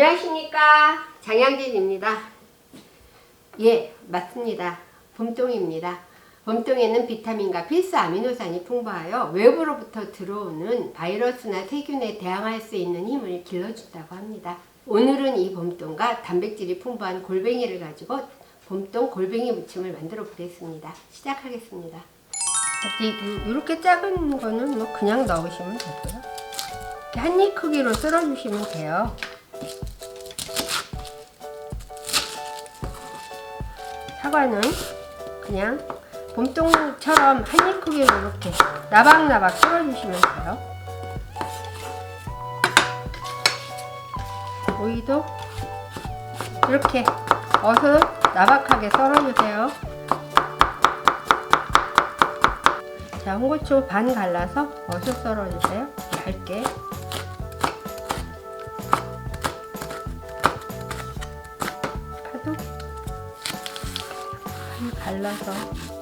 안녕하십니까 장양진입니다. 예 맞습니다. 봄동입니다. 봄동에는 비타민과 필수 아미노산이 풍부하여 외부로부터 들어오는 바이러스나 세균에 대항할 수 있는 힘을 길러준다고 합니다. 오늘은 이 봄동과 단백질이 풍부한 골뱅이를 가지고 봄동 골뱅이 무침을 만들어 보겠습니다. 시작하겠습니다. 이렇게 작은 거는 뭐 그냥 넣으시면 되고요. 한입 크기로 썰어주시면 돼요. 사과는 그냥 봄동처럼 한 입 크기로 이렇게 나박나박 썰어주시면 돼요. 오이도 이렇게 어서 나박하게 썰어주세요. 자, 홍고추 반 갈라서 어서 썰어주세요. 얇게. 갈라서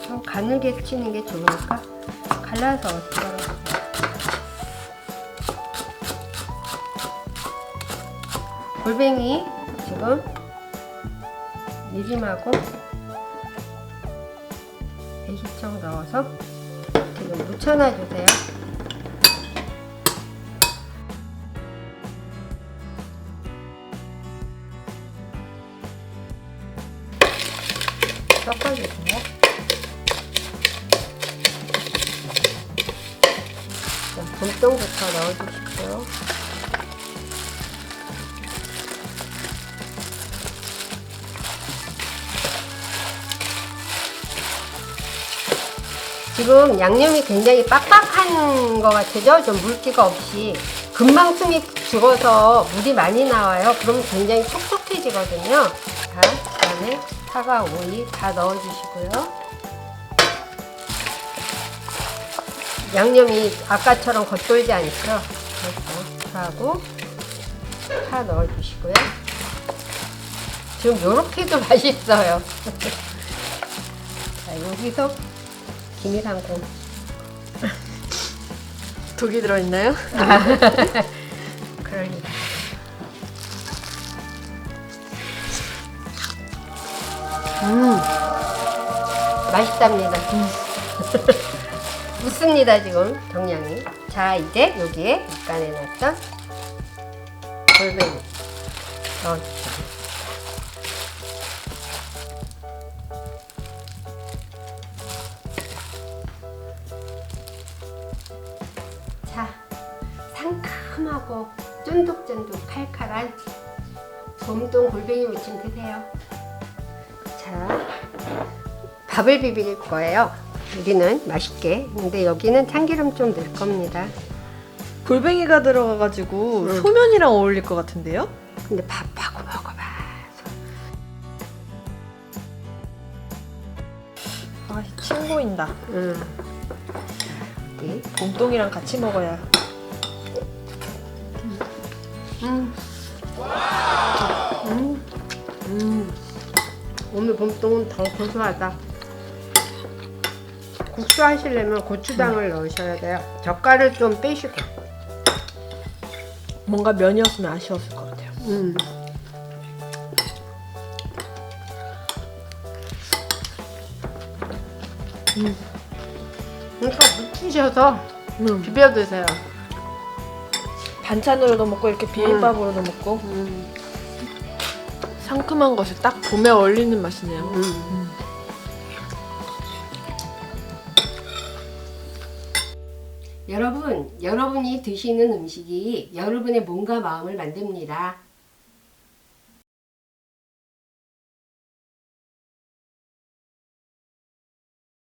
좀 가늘게 치는 게 좋으니까 갈라서 썰어주세요. 골뱅이 지금 미림하고 배시청 넣어서 지금 묻혀놔 주세요. 섞어주세요. 자, 봄동부터 넣어주시고요. 지금 양념이 굉장히 빡빡한 것 같아요. 좀 물기가 없이. 금방 숨이 죽어서 물이 많이 나와요. 그럼 굉장히 촉촉해지거든요. 자, 그 다음에 사과, 오이 다 넣어주시고요. 양념이 아까처럼 겉돌지 않죠? 그래서 하고 파 넣어주시고요. 지금 요렇게도 맛있어요. 자, 여기서 김이상고 독이 들어있나요? 리가. 음, 맛있답니다. 음. 묻습니다 지금 정량이. 자 이제 여기에 밑간에 놨던 골뱅이 넣어주세요. 자, 상큼하고 쫀득쫀득 칼칼한 봄동 골뱅이 무침 드세요. 자, 밥을 비빌 거예요. 우리는 맛있게. 근데 여기는 참기름 좀 넣을 겁니다. 골뱅이가 들어가가지고 응. 소면이랑 어울릴 것 같은데요? 근데 밥하고 먹어봐. 아, 침 고인다. 응. 여기. 봄동이랑 같이 먹어야. 음. 음. 오늘 봄동은 더 고소하다. 국수 하시려면 고추장을 넣으셔야 돼요. 젓갈을 좀 빼시고. 뭔가 면이었으면 아쉬웠을 것 같아요. 음. 음. 그러니까 묻히셔서 음. 비벼 드세요. 반찬으로도 먹고 이렇게 비빔밥으로도 먹고 음. 상큼한 것이 딱 봄에 어울리는 맛이네요. 음. 여러분, 여러분이 드시는 음식이 여러분의 몸과 마음을 만듭니다.